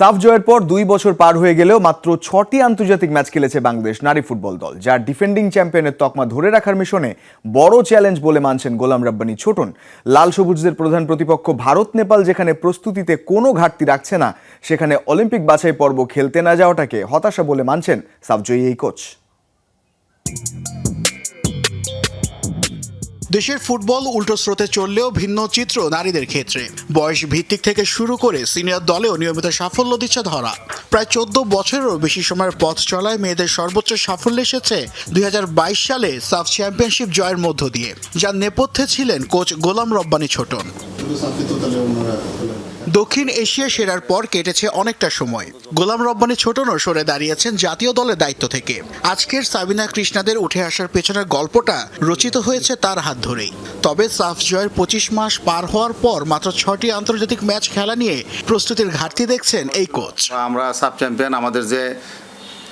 সাফ জয়ের পর দুই বছর পার হয়ে গেলেও মাত্র ছটি আন্তর্জাতিক ম্যাচ খেলেছে বাংলাদেশ নারী ফুটবল দল, যার ডিফেন্ডিং চ্যাম্পিয়নের তকমা ধরে রাখার মিশনে বড় চ্যালেঞ্জ বলে মানছেন গোলাম রাব্বানি ছোটন। লাল সবুজদের প্রধান প্রতিপক্ষ ভারত নেপাল যেখানে প্রস্তুতিতে কোনো ঘাটতি রাখছে না, সেখানে অলিম্পিক বাছাই পর্ব খেলতে না যাওয়াটাকে হতাশা বলে মানছেন সাফজয়ী এই কোচ দেশের ফুটবল উল্টো স্রোতে চললেও ভিন্ন চিত্র নারীদের ক্ষেত্রে। বয়স ভিত্তিক থেকে শুরু করে সিনিয়র দলেও নিয়মিত সাফল্য দিচ্ছে ধরা। প্রায় চোদ্দ বছরেরও বেশি সময়ের পথ চলায় মেয়েদের সর্বোচ্চ সাফল্য এসেছে দুই হাজার বাইশ সালে সাফ চ্যাম্পিয়নশিপ জয়ের মধ্য দিয়ে, যার নেপথ্যে ছিলেন কোচ গোলাম রব্বানি ছোটন। দক্ষিণ এশিয়া সেরার পর কেটেছে অনেকটা সময়। গোলাম রব্বানি ছোটনও সরে দাঁড়িয়েছেন জাতীয় দলের দায়িত্ব থেকে। আজকের সাবিনা কৃষ্ণাদের উঠে আসার পেছনের গল্পটা রচিত হয়েছে তার হাত ধরেই। তবে সাফ জয়ের পঁচিশ মাস পার হওয়ার পর মাত্র ছটি আন্তর্জাতিক ম্যাচ খেলা নিয়ে প্রস্তুতির ঘাটতি দেখছেন এই কোচ। আমরা সাব চ্যাম্পিয়ন, আমাদের যে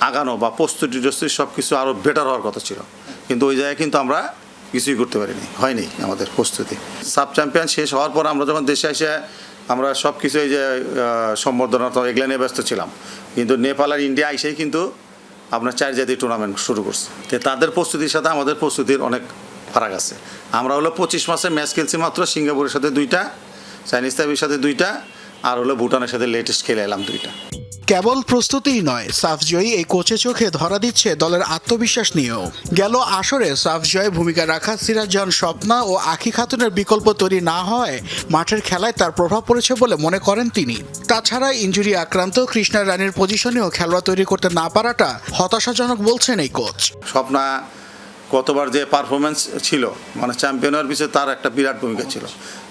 আগানো বা প্রস্তুতি টস্তুতি সব কিছু আরও বেটার হওয়ার কথা ছিল। কিন্তু ওই জায়গায় কিন্তু আমরা কিছুই করতে পারিনি, হয়নি আমাদের প্রস্তুতি। সাব চ্যাম্পিয়ন শেষ হওয়ার পর আমরা যখন দেশে এসে আমরা সব কিছুই যে সম্বর্ধনা তো এগুলো নিয়ে ব্যস্ত ছিলাম। কিন্তু নেপাল আর ইন্ডিয়া এসেই কিন্তু আপনার চার জাতীয় টুর্নামেন্ট শুরু করছে। তো তাদের প্রস্তুতির সাথে আমাদের প্রস্তুতির অনেক ফারাক আছে। আমরা হলো পঁচিশ মাসে ম্যাচ খেলছি মাত্র সিঙ্গাপুরের সাথে দুইটা, চাইনিজ তাইবির সাথে দুইটা, আর হলো ভুটানের সাথে লেটেস্ট খেলে এলাম দুইটা। কেবল প্রস্তুতিই নয় সাফজয়ী এই কোচে চোখে ধরা দিচ্ছে দলের আত্মবিশ্বাস নিয়েও। গেল আসরে সাফজয়ে ভূমিকা রাখা সিরাজান স্বপ্না ও আখি খাতুনের বিকল্প তৈরি না হয় মাঠের খেলায় তার প্রভাব পড়েছে বলে মনে করেন তিনি। তাছাড়া ইঞ্জুরি আক্রান্ত কৃষ্ণা রানীর পজিশনেও খেলোয়াড় তৈরি করতে না পারাটা হতাশাজনক বলছেন এই কোচ। স্বপ্না গতবার যে পারফরমেন্স ছিল মানে চ্যাম্পিয়নের পিছিয়ে তার একটা বিরাট ভূমিকা ছিল।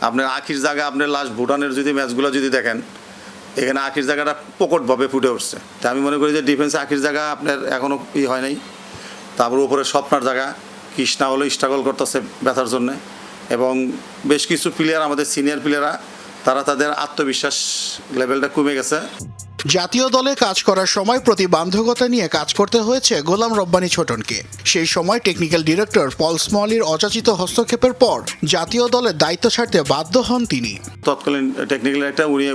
আপনার আখির জায়গা আপনার লাস্ট ভুটানের যদি ম্যাচগুলো যদি দেখেন এখানে আখির জায়গাটা প্রকটভাবে ফুটে উঠছে। তা আমি মনে করি যে ডিফেন্সে আখির জায়গা আপনার এখনও ই হয় নাই। তারপর উপরে স্বপ্নার জায়গা, কৃষ্ণা হলো স্ট্রাগল করতেছে ব্যথার জন্যে। এবং বেশ কিছু প্লেয়ার আমাদের সিনিয়র প্লেয়াররা তারা তাদের আত্মবিশ্বাস লেভেলটা কমে গেছে। জাতীয় দলে কাজ করার সময় প্রতি বান্ধবতা নিয়ে কাজ করতে হয়েছে গোলাম রব্বানি ছোটনকে। সেই সময় টেকনিক্যাল ডিরেক্টর পল স্মলির অযাচিত হস্তক্ষেপের পর জাতীয় দলের দায়িত্ব ছাড়তে বাধ্য হন তিনি। তৎকালীন টেকনিক্যাল একটা উনি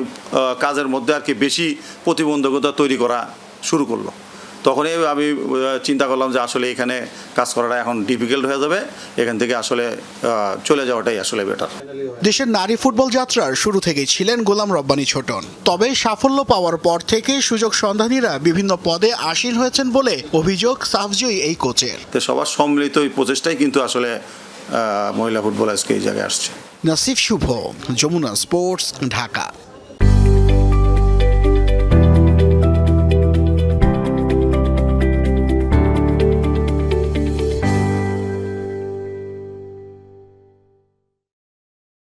কাজের মধ্যে আর কি বেশি প্রতিবন্ধকতা তৈরি করা শুরু করল। তখনই আমি চিন্তা করলাম যে আসলে এখানে কাজ করাটা এখন ডিফিকাল্ট হয়ে যাবে। এখান থেকে আসলে চলে যাওয়াটাই আসলে বেটার দেশের নারী ফুটবল যাত্রার শুরু থেকেই ছিলেন গোলাম রব্বানি ছোটন। তবে সাফল্য পাওয়ার পর থেকে সুযোগ সন্ধানীরা বিভিন্ন পদে আসীন হয়েছেন বলে অভিযোগ সাফজয়ী এই কোচের। তো সবার সম্মিলিত এই প্রচেষ্টাই কিন্তু আসলে মহিলা ফুটবল আজকে এই জায়গায় আসছে। নাসিফ শুভ যমুনা স্পোর্টস ঢাকা।